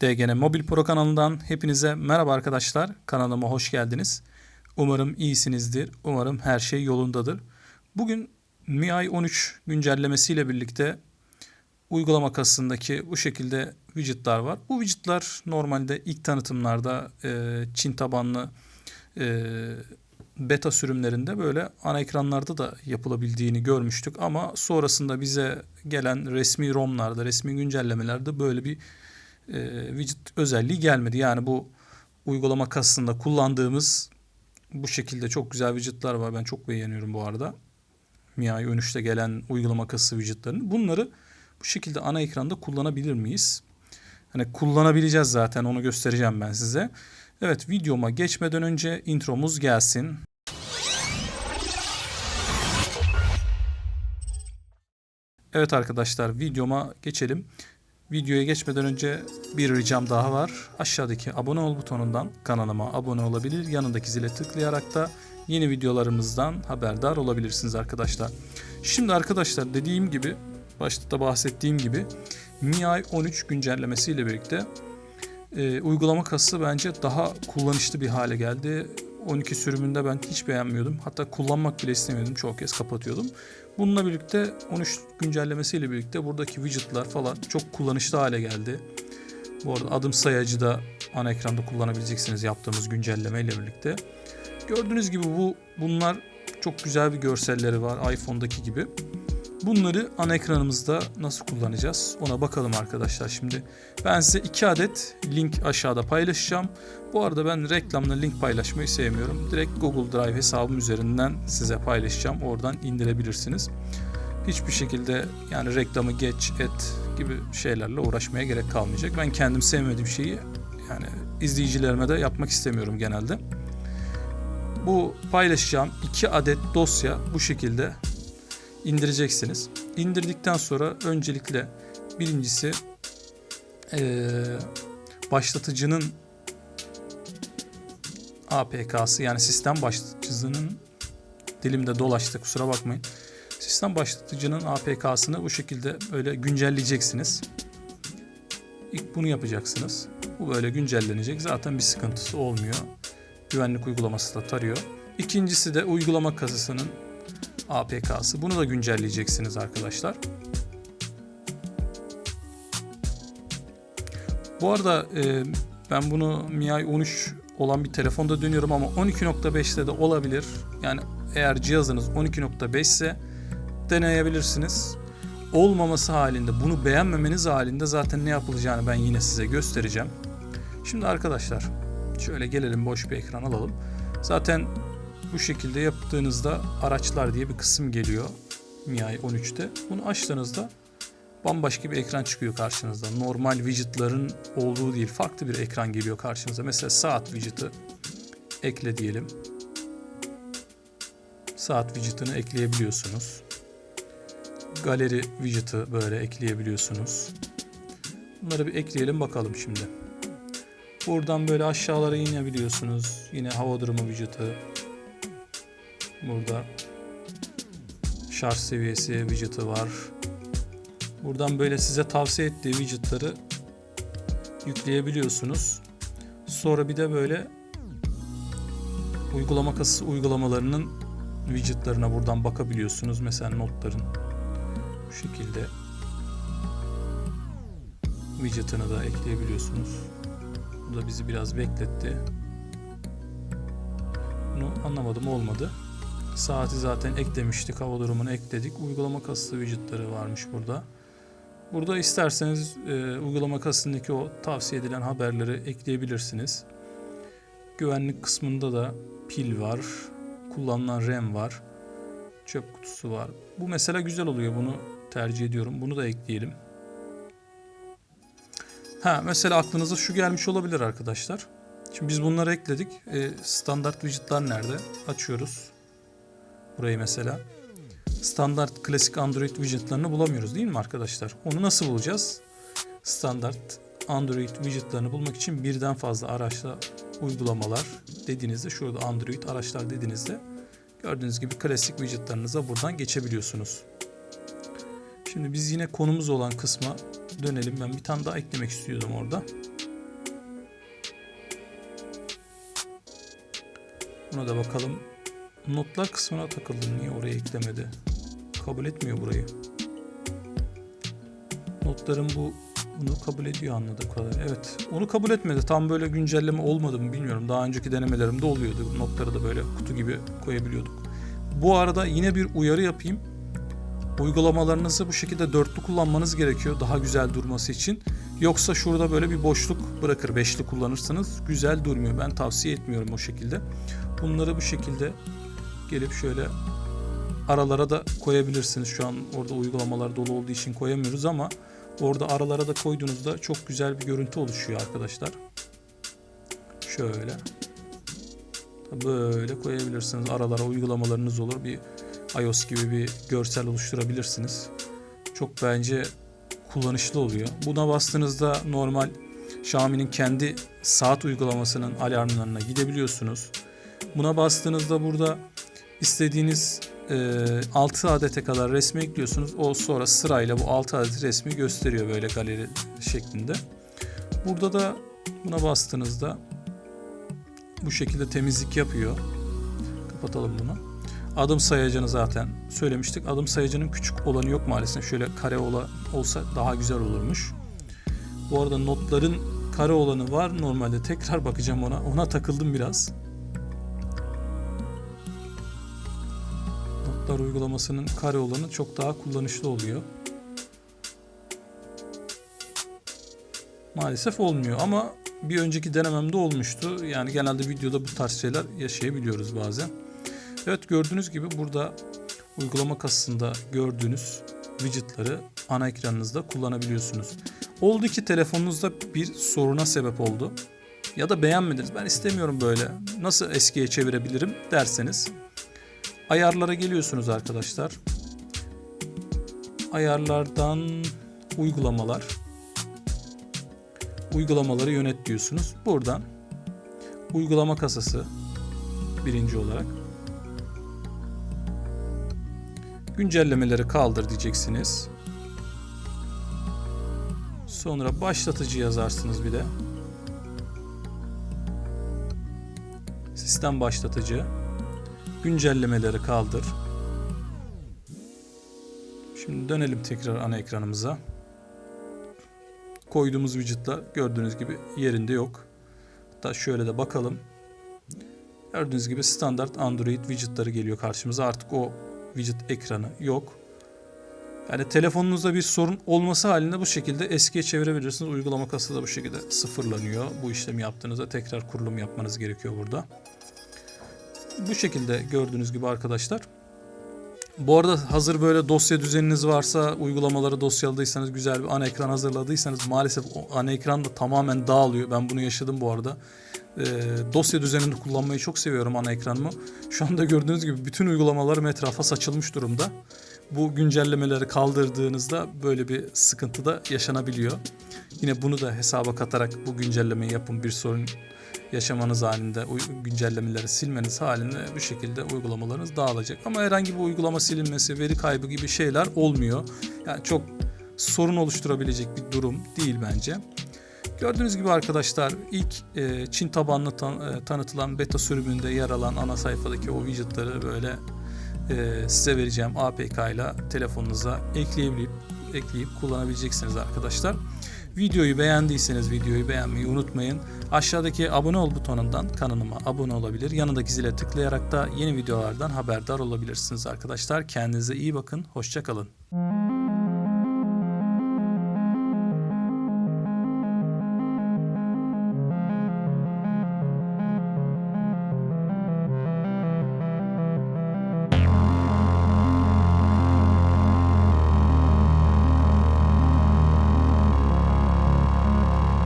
DGN Mobil Pro kanalından hepinize merhaba arkadaşlar. Kanalıma hoş geldiniz. Umarım iyisinizdir. Umarım her şey yolundadır. Bugün MIUI 13 güncellemesiyle birlikte uygulama kasasındaki bu şekilde widgetler var. Bu widgetler normalde ilk tanıtımlarda e, Çin tabanlı e, beta sürümlerinde böyle ana ekranlarda da yapılabildiğini görmüştük ama sonrasında bize gelen resmi ROM'larda, resmi güncellemelerde böyle bir e, widget özelliği gelmedi. Yani bu uygulama kasasında kullandığımız bu şekilde çok güzel widgetler var. Ben çok beğeniyorum bu arada. MIUI 13'te gelen uygulama kasası widgetlerini. Bunları bu şekilde ana ekranda kullanabilir miyiz? Hani kullanabileceğiz zaten onu göstereceğim ben size. Evet videoma geçmeden önce intromuz gelsin. Evet arkadaşlar videoma geçelim. Videoya geçmeden önce bir ricam daha var. Aşağıdaki abone ol butonundan kanalıma abone olabilir. Yanındaki zile tıklayarak da yeni videolarımızdan haberdar olabilirsiniz arkadaşlar. Şimdi arkadaşlar dediğim gibi başta da bahsettiğim gibi MIUI 13 güncellemesiyle birlikte e, uygulama kasası bence daha kullanışlı bir hale geldi. 12 sürümünde ben hiç beğenmiyordum. Hatta kullanmak bile istemiyordum. Çok kez kapatıyordum. Bununla birlikte 13 güncellemesiyle birlikte buradaki widgetler falan çok kullanışlı hale geldi. Bu arada adım sayacı da ana ekranda kullanabileceksiniz yaptığımız güncelleme ile birlikte. Gördüğünüz gibi bu bunlar çok güzel bir görselleri var iPhone'daki gibi. Bunları ana ekranımızda nasıl kullanacağız ona bakalım arkadaşlar. Şimdi ben size iki adet link aşağıda paylaşacağım. Bu arada ben reklamla link paylaşmayı sevmiyorum. Direkt Google Drive hesabım üzerinden size paylaşacağım. Oradan indirebilirsiniz. Hiçbir şekilde yani reklamı geç et gibi şeylerle uğraşmaya gerek kalmayacak. Ben kendim sevmediğim şeyi yani izleyicilerime de yapmak istemiyorum genelde. Bu paylaşacağım iki adet dosya bu şekilde indireceksiniz. İndirdikten sonra öncelikle birincisi başlatıcının APK'sı yani sistem başlatıcının dilimde dolaştı kusura bakmayın. Sistem başlatıcının APK'sını bu şekilde böyle güncelleyeceksiniz. İlk bunu yapacaksınız. Bu böyle güncellenecek. Zaten bir sıkıntısı olmuyor. Güvenlik uygulaması da tarıyor. İkincisi de uygulama kasasının APK'sı. Bunu da güncelleyeceksiniz arkadaşlar. Bu arada e, ben bunu MIUI 13 olan bir telefonda dönüyorum ama 12.5'te de olabilir. Yani eğer cihazınız 12.5 ise deneyebilirsiniz. Olmaması halinde, bunu beğenmemeniz halinde zaten ne yapılacağını ben yine size göstereceğim. Şimdi arkadaşlar şöyle gelelim boş bir ekran alalım. Zaten bu şekilde yaptığınızda araçlar diye bir kısım geliyor MIUI 13'te. Bunu açtığınızda bambaşka bir ekran çıkıyor karşınızda. Normal widgetların olduğu değil, farklı bir ekran geliyor karşınıza. Mesela saat widget'ı ekle diyelim. Saat widget'ını ekleyebiliyorsunuz. Galeri widget'ı böyle ekleyebiliyorsunuz. Bunları bir ekleyelim bakalım şimdi. Buradan böyle aşağılara inebiliyorsunuz. Yine hava durumu widget'ı. Burada şarj seviyesi widget'ı var. Buradan böyle size tavsiye ettiği widget'ları yükleyebiliyorsunuz. Sonra bir de böyle uygulama kasası uygulamalarının widget'larına buradan bakabiliyorsunuz. Mesela notların bu şekilde widget'ını da ekleyebiliyorsunuz. Bu da bizi biraz bekletti. Bunu anlamadım olmadı. Saati zaten eklemiştik. Hava durumunu ekledik. Uygulama kasası widget'ları varmış burada. Burada isterseniz e, uygulama kasasındaki o tavsiye edilen haberleri ekleyebilirsiniz. Güvenlik kısmında da pil var. Kullanılan RAM var. Çöp kutusu var. Bu mesela güzel oluyor. Bunu tercih ediyorum. Bunu da ekleyelim. Ha mesela aklınıza şu gelmiş olabilir arkadaşlar. Şimdi biz bunları ekledik. E, standart widget'lar nerede? Açıyoruz burayı mesela. Standart klasik Android widgetlarını bulamıyoruz değil mi arkadaşlar? Onu nasıl bulacağız? Standart Android widgetlarını bulmak için birden fazla araçla uygulamalar dediğinizde şurada Android araçlar dediğinizde gördüğünüz gibi klasik widgetlarınıza buradan geçebiliyorsunuz. Şimdi biz yine konumuz olan kısma dönelim. Ben bir tane daha eklemek istiyordum orada. Buna da bakalım. Notlar kısmına takıldım. Niye oraya eklemedi? Kabul etmiyor burayı. Notların bu bunu kabul ediyor anladığım kadarıyla. Evet. Onu kabul etmedi. Tam böyle güncelleme olmadı mı bilmiyorum. Daha önceki denemelerimde oluyordu. Notları da böyle kutu gibi koyabiliyorduk. Bu arada yine bir uyarı yapayım. Uygulamalarınızı bu şekilde dörtlü kullanmanız gerekiyor daha güzel durması için. Yoksa şurada böyle bir boşluk bırakır. Beşli kullanırsanız güzel durmuyor. Ben tavsiye etmiyorum o şekilde. Bunları bu şekilde gelip şöyle aralara da koyabilirsiniz. Şu an orada uygulamalar dolu olduğu için koyamıyoruz ama orada aralara da koyduğunuzda çok güzel bir görüntü oluşuyor arkadaşlar. Şöyle. Böyle koyabilirsiniz. Aralara uygulamalarınız olur. Bir iOS gibi bir görsel oluşturabilirsiniz. Çok bence kullanışlı oluyor. Buna bastığınızda normal Xiaomi'nin kendi saat uygulamasının alarmlarına gidebiliyorsunuz. Buna bastığınızda burada istediğiniz e, 6 adete kadar resmi ekliyorsunuz. O sonra sırayla bu 6 adet resmi gösteriyor böyle galeri şeklinde. Burada da buna bastığınızda bu şekilde temizlik yapıyor. Kapatalım bunu. Adım sayacını zaten söylemiştik. Adım sayacının küçük olanı yok maalesef. Şöyle kare ola, olsa daha güzel olurmuş. Bu arada notların kare olanı var. Normalde tekrar bakacağım ona. Ona takıldım biraz. Notlar uygulamasının kare olanı çok daha kullanışlı oluyor. Maalesef olmuyor ama bir önceki denememde olmuştu. Yani genelde videoda bu tarz şeyler yaşayabiliyoruz bazen. Evet gördüğünüz gibi burada uygulama kasasında gördüğünüz widgetları ana ekranınızda kullanabiliyorsunuz. Oldu ki telefonunuzda bir soruna sebep oldu. Ya da beğenmediniz. Ben istemiyorum böyle. Nasıl eskiye çevirebilirim derseniz. Ayarlara geliyorsunuz arkadaşlar. Ayarlardan uygulamalar. Uygulamaları yönet diyorsunuz. Buradan uygulama kasası birinci olarak Güncellemeleri kaldır diyeceksiniz. Sonra başlatıcı yazarsınız bir de. Sistem başlatıcı. Güncellemeleri kaldır. Şimdi dönelim tekrar ana ekranımıza. Koyduğumuz widgetler gördüğünüz gibi yerinde yok. Hatta şöyle de bakalım. Gördüğünüz gibi standart Android widgetları geliyor karşımıza. Artık o widget ekranı yok. Yani telefonunuzda bir sorun olması halinde bu şekilde eskiye çevirebilirsiniz. Uygulama kasası bu şekilde sıfırlanıyor. Bu işlemi yaptığınızda tekrar kurulum yapmanız gerekiyor burada. Bu şekilde gördüğünüz gibi arkadaşlar. Bu arada hazır böyle dosya düzeniniz varsa, uygulamaları dosyaladıysanız, güzel bir ana ekran hazırladıysanız maalesef ana ekran da tamamen dağılıyor. Ben bunu yaşadım bu arada. Ee, dosya düzenini kullanmayı çok seviyorum ana ekranımı. Şu anda gördüğünüz gibi bütün uygulamalarım etrafa saçılmış durumda. Bu güncellemeleri kaldırdığınızda böyle bir sıkıntı da yaşanabiliyor. Yine bunu da hesaba katarak bu güncellemeyi yapın bir sorun yaşamanız halinde güncellemeleri silmeniz halinde bu şekilde uygulamalarınız dağılacak. Ama herhangi bir uygulama silinmesi, veri kaybı gibi şeyler olmuyor. Yani çok sorun oluşturabilecek bir durum değil bence. Gördüğünüz gibi arkadaşlar ilk e, Çin tabanlı tan- e, tanıtılan beta sürümünde yer alan ana sayfadaki o widgetları böyle e, size vereceğim APK ile telefonunuza ekleyebilip ekleyip kullanabileceksiniz arkadaşlar. Videoyu beğendiyseniz videoyu beğenmeyi unutmayın. Aşağıdaki abone ol butonundan kanalıma abone olabilir. Yanındaki zile tıklayarak da yeni videolardan haberdar olabilirsiniz arkadaşlar. Kendinize iyi bakın. Hoşçakalın.